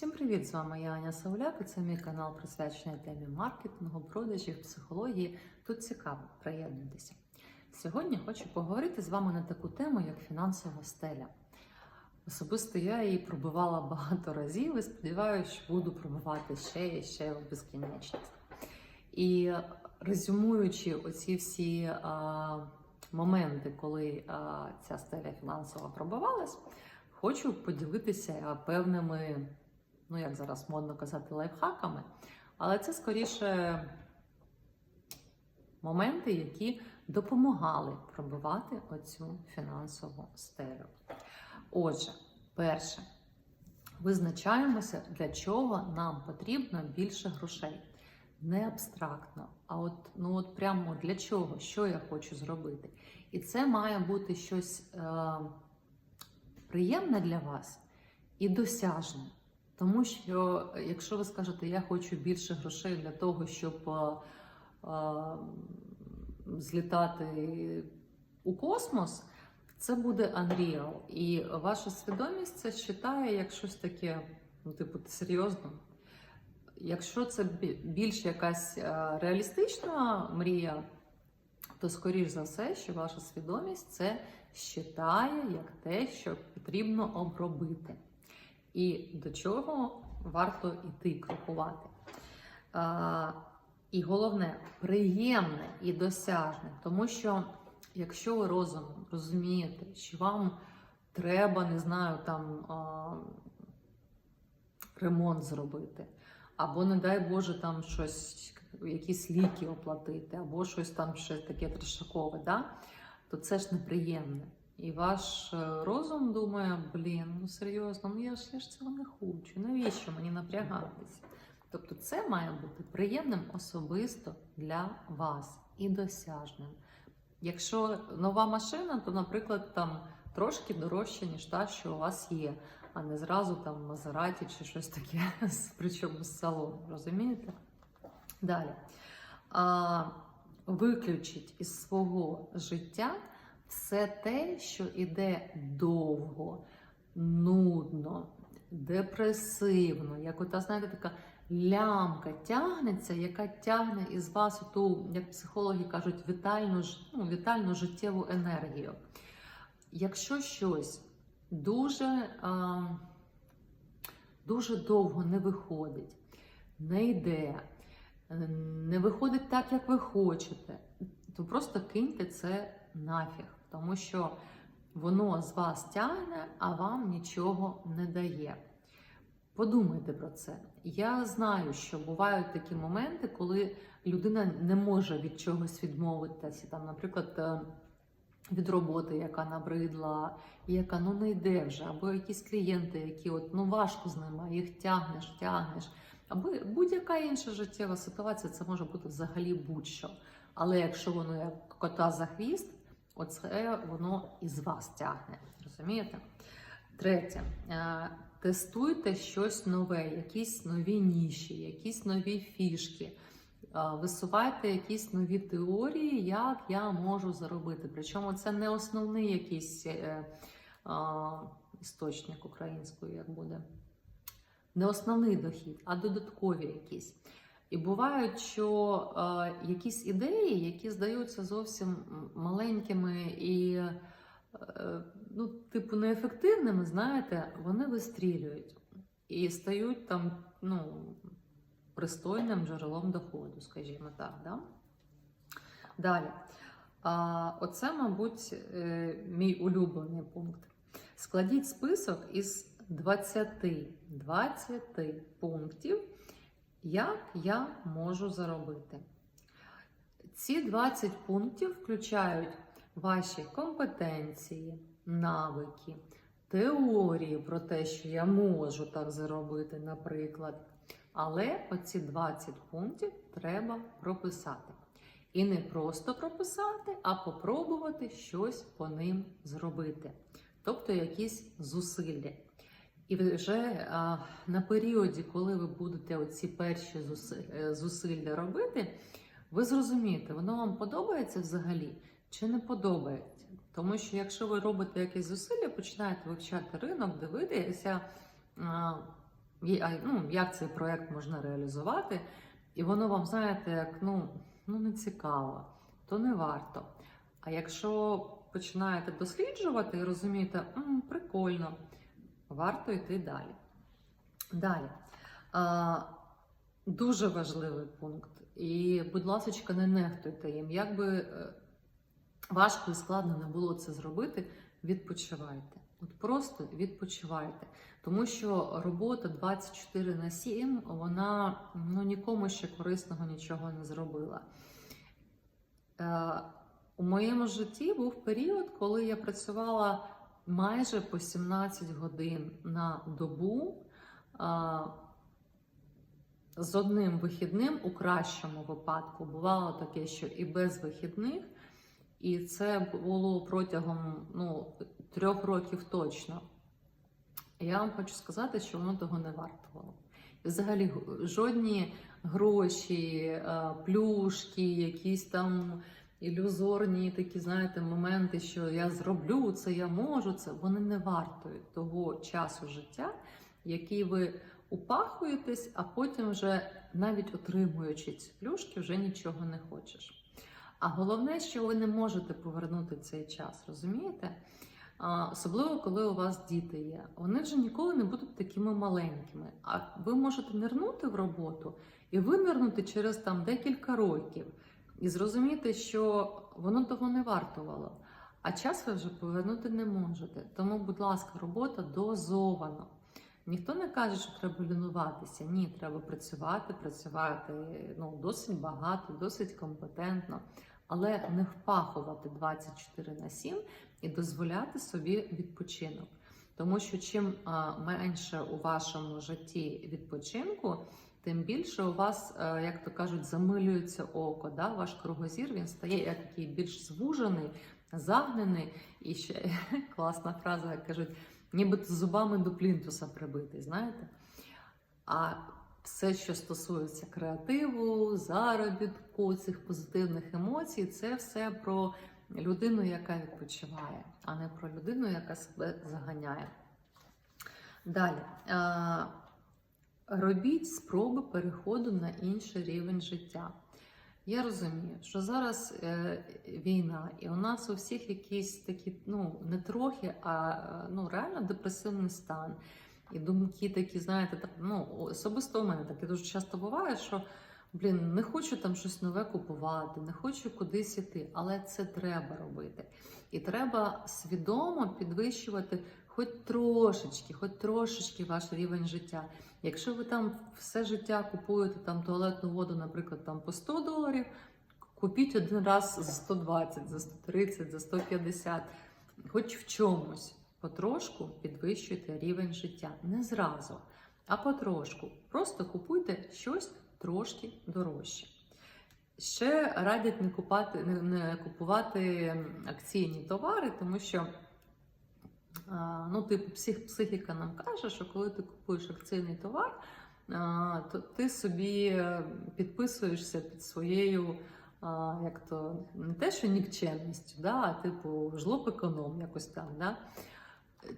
Всім привіт! З вами я Аня Сауляк і це мій канал присвячений темі маркетингу, продажів, психології. Тут цікаво, приєднуйтеся. Сьогодні хочу поговорити з вами на таку тему, як фінансова стеля. Особисто я її пробивала багато разів і сподіваюся, що буду пробивати ще і ще в безкінечність. І резюмуючи оці всі а, моменти, коли а, ця стеля фінансова пробивалась, хочу поділитися певними, ну як зараз модно казати, лайфхаками, але це скоріше моменти, які допомагали пробивати оцю фінансову стелю. Отже, перше, визначаємося, для чого нам потрібно більше грошей. Не абстрактно, а от ну от прямо для чого, що я хочу зробити. І це має бути щось е, приємне для вас і досяжне. Тому що, якщо ви скажете, я хочу більше грошей для того, щоб е, е, злітати у космос, це буде Unreal. І ваша свідомість це вважає як щось таке, ну, типу, серйозно. Якщо це більш якась е, реалістична мрія, то скоріш за все, що ваша свідомість це вважає як те, що потрібно обробити. І до чого варто йти крокувати. А, і головне, приємне і досяжне, тому що якщо ви розумом розумієте, що вам треба, не знаю, там а, ремонт зробити, або, не дай Боже, там щось, якісь ліки оплатити, або щось там ще таке трешакове, да? то це ж неприємне. І ваш е, розум думає, блін, ну серйозно, ну я ж я ж цього не хочу. Навіщо мені напрягатися? Тобто, це має бути приємним особисто для вас і досяжним. Якщо нова машина, то, наприклад, там трошки дорожче, ніж та, що у вас є, а не зразу там Мазераті чи щось таке, причому з салону, розумієте? Далі. А, виключіть із свого життя все те, що іде довго, нудно, депресивно, як ота, знаєте, така лямка тягнеться, яка тягне із вас ту, як психологи кажуть, вітальну, ну, вітальну життєву енергію. Якщо щось дуже, а, дуже довго не виходить, не йде, не виходить так, як ви хочете, то просто киньте це нафіг, тому що воно з вас тягне, а вам нічого не дає. Подумайте про це. Я знаю, що бувають такі моменти, коли людина не може від чогось відмовитися. Там, наприклад, е, від роботи, яка набридла, яка ну не йде вже, або якісь клієнти, які от ну важко з ними, їх тягнеш, тягнеш. Або будь-яка інша життєва ситуація, це може бути взагалі будь-що. Але якщо воно як кота за хвіст, оце воно із вас тягне. Розумієте? Третє. Е, Тестуйте щось нове, якісь нові ніші, якісь нові фішки. Е, Висувайте якісь нові теорії, як я можу заробити. Причому це не основний якийсь е, е, істочник української, як буде. Не основний дохід, а додаткові якісь. І бувають, що е, якісь ідеї, які здаються зовсім маленькими і, е, ну, типу, неефективними, знаєте, вони вистрілюють і стають там, ну, пристойним джерелом доходу, скажімо так. Да? Далі. А, оце, мабуть, е, мій улюблений пункт. Складіть список із 20, 20 пунктів, як я можу заробити. Ці 20 пунктів включають ваші компетенції, навики, теорії про те, що я можу так заробити, наприклад. Але оці 20 пунктів треба прописати. І не просто прописати, а попробувати щось по ним зробити. Тобто якісь зусилля. І вже а, на періоді, коли ви будете оці перші е, зусилля робити, ви зрозумієте, воно вам подобається взагалі чи не подобається. Тому що якщо ви робите якесь зусилля, починаєте вивчати ринок, дивитися, а, ну, як цей проект можна реалізувати, і воно вам, знаєте, як ну, ну не цікаво, то не варто. А якщо починаєте досліджувати і розумієте, «М, прикольно, варто йти далі. Далі. Дуже важливий пункт. І, будь ласка, не нехтуйте їм. Як би е, важко і складно не було це зробити, відпочивайте. От просто відпочивайте. Тому що робота 24 на 7, вона ну, нікому ще корисного нічого не зробила. Е, у моєму житті був період, коли я працювала майже по 17 годин на добу. з одним вихідним у кращому випадку бувало таке, що і без вихідних, і це було протягом ну, трьох років точно. Я вам хочу сказати, що воно того не вартувало. І взагалі жодні гроші, плюшки, якісь там ілюзорні такі, знаєте, моменти, що я зроблю це, я можу це, вони не вартують того часу життя, який ви упахуєтесь, а потім вже навіть отримуючи ці плюшки, вже нічого не хочеш. А головне, що ви не можете повернути цей час, розумієте? Особливо, коли у вас діти є. Вони вже ніколи не будуть такими маленькими. А ви можете нирнути в роботу і винирнути через там декілька років і зрозуміти, що воно того не вартувало. А час ви вже повернути не можете. Тому, будь ласка, робота дозовано. Ніхто не каже, що треба лінуватися. Ні, треба працювати, працювати ну, досить багато, досить компетентно, але не впахувати 24 на 7 і дозволяти собі відпочинок. Тому що чим менше у вашому житті відпочинку, тим більше у вас, е, як то кажуть, замилюється око. Да? Ваш кругозір він стає як такий більш звужений, загнений. І ще класна фраза, як кажуть, нібито зубами до плінтуса прибитий, знаєте? А все, що стосується креативу, заробітку, цих позитивних емоцій, це все про людину, яка відпочиває, а не про людину, яка себе заганяє. Далі. Робіть спроби переходу на інший рівень життя. Я розумію, що зараз е, війна, і у нас у всіх якісь такі, ну не трохи, а ну реально депресивний стан. І думки такі, знаєте, так, ну особисто у мене таке дуже часто буває, що блін, не хочу там щось нове купувати, не хочу кудись іти, але це треба робити. І треба свідомо підвищувати хоч трошечки, хоч трошечки ваш рівень життя. Якщо ви там все життя купуєте там туалетну воду, наприклад, там по 100 доларів, купіть один раз за 120, за 130, за 150, хоч в чомусь. Потрошку підвищуйте рівень життя. Не зразу, а потрошку. Просто купуйте щось трошки дорожче. Ще радять не купати, не, купувати акційні товари, тому що ну, типу, психіка нам каже, що коли ти купуєш акційний товар, то ти собі підписуєшся під своєю, як то не те, що нікчемністю, да, а типу жлоб економ, якось там. Да?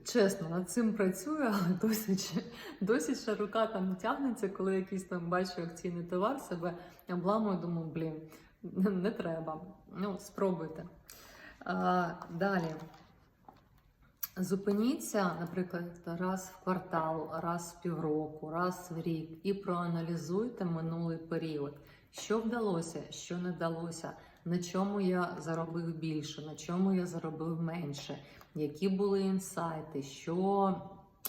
Чесно, над цим працюю, але досі, ще- досі ще рука там тягнеться, коли якийсь там бачу акційний товар, себе обламую, думаю, блін, не треба. Ну, спробуйте. А, далі. Зупиніться, наприклад, раз в квартал, раз в півроку, раз в рік і проаналізуйте минулий період. Що вдалося, що не вдалося, на чому я заробив більше, на чому я заробив менше, які були інсайти, що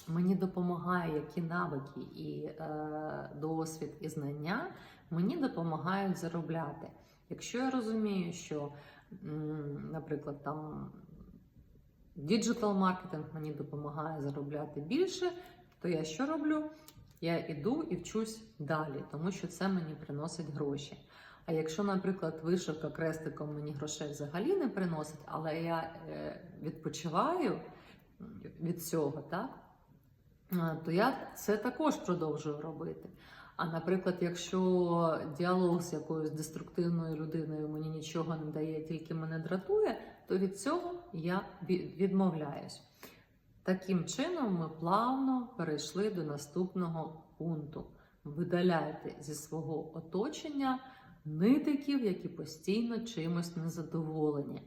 мені допомагає, які навики і е, досвід і знання мені допомагають заробляти. Якщо я розумію, що, наприклад, там діджитал маркетинг мені допомагає заробляти більше, то я що роблю? Я іду і вчусь далі, тому що це мені приносить гроші. А якщо, наприклад, вишивка крестиком мені грошей взагалі не приносить, але я е, відпочиваю від цього, так? То я це також продовжую робити. А наприклад, якщо діалог з якоюсь деструктивною людиною мені нічого не дає, тільки мене дратує, то від цього я відмовляюсь. Таким чином, ми плавно перейшли до наступного пункту. Видаляйте зі свого оточення нитиків, які постійно чимось незадоволені.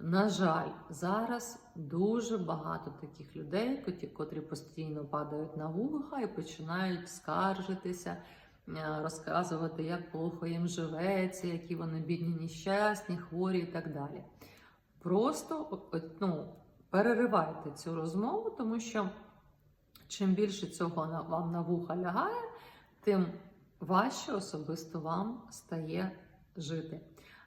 На жаль, зараз дуже багато таких людей, котрі постійно падають на вуха і починають скаржитися, е, розказувати, як плохо їм живеться, які вони бідні, нещасні, хворі і так далі. Просто ну, переривайте цю розмову, тому що чим більше цього вам на вуха лягає, тим важче особисто вам стає жити.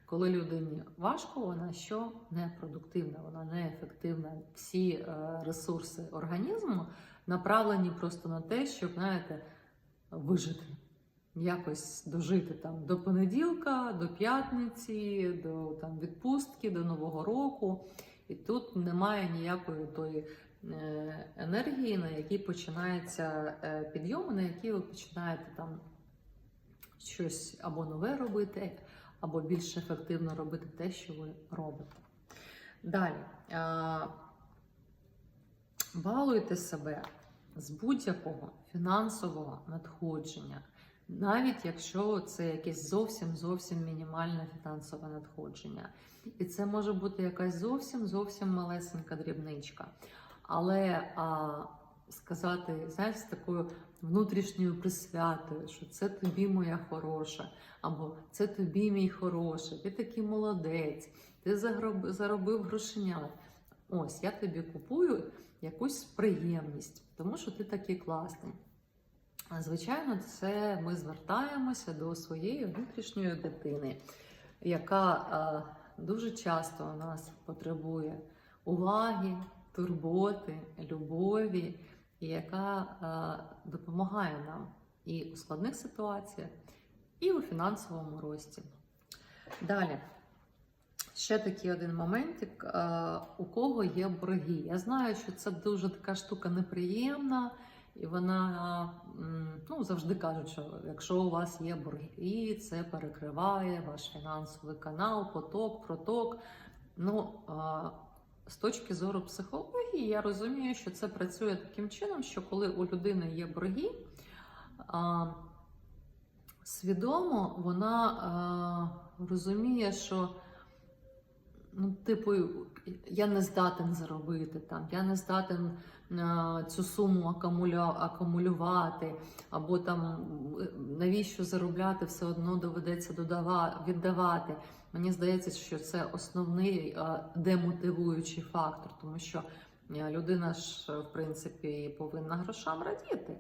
Коли людині важко, вона що непродуктивна, вона неефективна. Всі е, ресурси організму направлені просто на те, щоб знаєте, вижити, якось дожити там до понеділка, до п'ятниці, до там відпустки, до Нового року. І тут немає ніякої тої е, енергії, на якій починається е, підйом, на якій ви починаєте там щось або нове робити, або більш ефективно робити те, що ви робите. Далі. Балуйте себе з будь-якого фінансового надходження, навіть якщо це якесь зовсім зовсім мінімальне фінансове надходження. І це може бути якась зовсім зовсім малесенька дрібничка. Але а, сказати, знаєш, з такою внутрішньою присвятою, що це тобі моя хороша, або це тобі мій хороший, ти такий молодець, ти заробив грошенят. Ось я тобі купую якусь приємність, тому що ти такий класний. Звичайно, це ми звертаємося до своєї внутрішньої дитини, яка дуже часто у нас потребує уваги, турботи, любові, яка а, допомагає нам і у складних ситуаціях, і у фінансовому рості. Далі. Ще такий один моментик. е, У кого є борги? Я знаю, що це дуже така штука неприємна, і вона ну, завжди кажуть, що якщо у вас є борги, це перекриває ваш фінансовий канал, поток, проток. Ну, е, з точки зору психології, я розумію, що це працює таким чином, що коли у людини є борги, свідомо вона розуміє, що ну, типу, я не здатен заробити там, я не здатен цю суму акумуля, акумулювати, або там е, навіщо заробляти, все одно доведеться додава, віддавати. Мені здається, що це основний демотивуючий фактор, тому що е, людина ж, е, в принципі, повинна грошам радіти.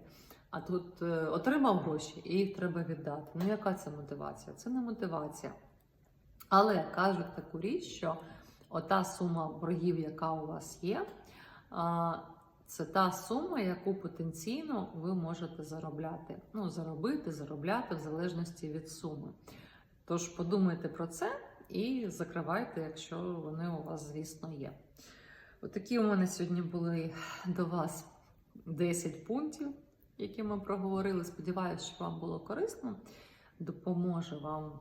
А тут е, отримав гроші і їх треба віддати. Ну, яка це мотивація? Це не мотивація. Але кажуть таку річ, що ота сума боргів, яка у вас є, це та сума, яку потенційно ви можете заробляти. Ну, заробити, заробляти в залежності від суми. Тож подумайте про це і закривайте, якщо вони у вас, звісно, є. Отакі у мене сьогодні були до вас 10 пунктів, які ми проговорили. Сподіваюся, що вам було корисно. Допоможе вам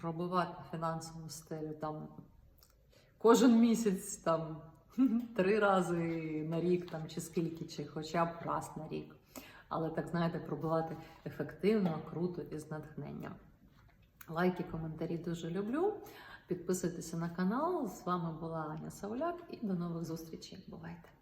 пробивати фінансову стелю там кожен місяць, там три рази на рік, там чи скільки, чи хоча б раз на рік. Але так знаєте, пробивати ефективно, круто і з натхненням. Лайки, коментарі дуже люблю. Підписуйтеся на канал. З вами була Аня Сауляк і до нових зустрічей. Бувайте!